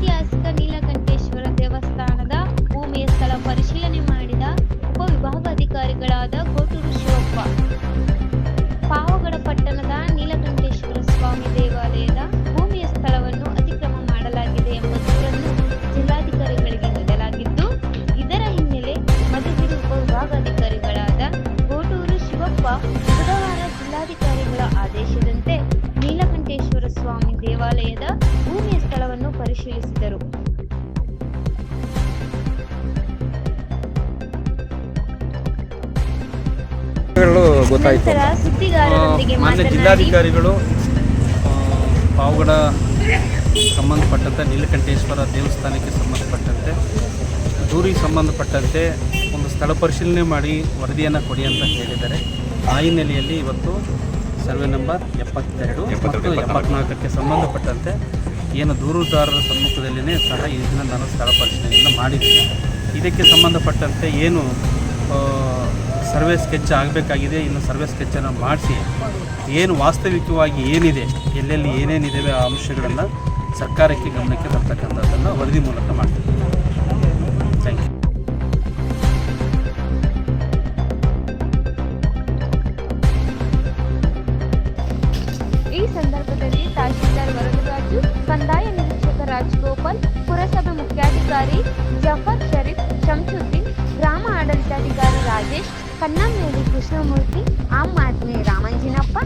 ಐತಿಹಾಸಿಕ ನೀಲಕಂಠೇಶ್ವರ ದೇವಸ್ಥಾನದ ಭೂಮಿಯ ಸ್ಥಳ ಪರಿಶೀಲನೆ ಮಾಡಿದ ಉಪವಿಭಾಗಾಧಿಕಾರಿಗಳಾದ ಕೋಟೂರು ಶಿವಪ್ಪ. ಪಾವಗಡ ಪಟ್ಟಣದ ನೀಲಕಂಠೇಶ್ವರ ಸ್ವಾಮಿ ದೇವಾಲಯದ ಭೂಮಿಯ ಸ್ಥಳವನ್ನು ಅತಿಕ್ರಮ ಮಾಡಲಾಗಿದೆ ಎಂಬ ದೂರನ್ನು ಜಿಲ್ಲಾಧಿಕಾರಿಗಳಿಗೆ ನೀಡಲಾಗಿದ್ದು, ಇದರ ಹಿನ್ನೆಲೆ ಮಧುಗಿರಿ ಉಪವಿಭಾಗಾಧಿಕಾರಿಗಳಾದ ಕೋಟೂರು ಶಿವಪ್ಪ ಬುಧವಾರ ಜಿಲ್ಲಾಧಿಕಾರಿಗಳ ಆದೇಶದಂತೆ ನೀಲಕಂಠೇಶ್ವರ ಸ್ವಾಮಿ ದೇವಾಲಯದ ಭೂಮಿಯ ಪರಿಶೀಲಿಸಿದರು. ಗೊತ್ತಾಯ್ತು. ಮಾನ್ಯ ಜಿಲ್ಲಾಧಿಕಾರಿಗಳು ಪಾವಗಡ ಸಂಬಂಧಪಟ್ಟಂತೆ ನೀಲಕಂಠೇಶ್ವರ ದೇವಸ್ಥಾನಕ್ಕೆ ಸಂಬಂಧಪಟ್ಟಂತೆ ದೂರಿಗೆ ಸಂಬಂಧಪಟ್ಟಂತೆ ಒಂದು ಸ್ಥಳ ಪರಿಶೀಲನೆ ಮಾಡಿ ವರದಿಯನ್ನು ಕೊಡಿ ಅಂತ ಹೇಳಿದ್ದಾರೆ. ಆ ಹಿನ್ನೆಲೆಯಲ್ಲಿ ಇವತ್ತು ಸರ್ವೆ ನಂಬರ್ ಎಪ್ಪತ್ತೆರಡು ಮತ್ತು ಎಪ್ಪತ್ನಾಲ್ಕಕ್ಕೆ ಸಂಬಂಧಪಟ್ಟಂತೆ ಏನು ದೂರುದಾರರ ಸಮ್ಮುಖದಲ್ಲಿಯೇ ಸಹ ಇದನ್ನು ನಾನು ಸ್ಥಳ ಪರಿಶೀಲನೆಯನ್ನು ಮಾಡಿದ್ದೀನಿ ಇದಕ್ಕೆ ಸಂಬಂಧಪಟ್ಟಂತೆ ಏನು ಸರ್ವೆ ಸ್ಕೆಚ್ ಆಗಬೇಕಾಗಿದೆ, ಇನ್ನು ಸರ್ವೆ ಸ್ಕೆಚ್ಚನ್ನು ಮಾಡಿಸಿ, ಏನು ವಾಸ್ತವಿಕವಾಗಿ ಏನಿದೆ, ಎಲ್ಲೆಲ್ಲಿ ಏನೇನಿದೆ ಆ ಅಂಶಗಳನ್ನು ಸರ್ಕಾರಕ್ಕೆ ಗಮನಕ್ಕೆ ತರ್ತಕ್ಕಂಥದ್ದನ್ನು ವರದಿ ಮೂಲಕ ಮಾಡ್ತೀವಿ. ಸಂದರ್ಭದಲ್ಲಿ ತಹಶೀಲ್ದಾರ್ ವರದರಾಜು, ಕಂದಾಯ ನಿರೀಕ್ಷಕ ರಾಜಗೋಪಾಲ್, ಪುರಸಭೆ ಮುಖ್ಯಾಧಿಕಾರಿ ಜಫರ್ ಶರೀಫ್ ಶಂಸುದ್ದೀನ್ ಗ್ರಾಮ ಆಡಳಿತಾಧಿಕಾರಿ ರಾಜೇಶ್ ಕನ್ನಂಮೇಲಿ ಕೃಷ್ಣಮೂರ್ತಿ, ಆಮ್ ಆದ್ಮಿ ರಾಮಂಜಿನಪ್ಪ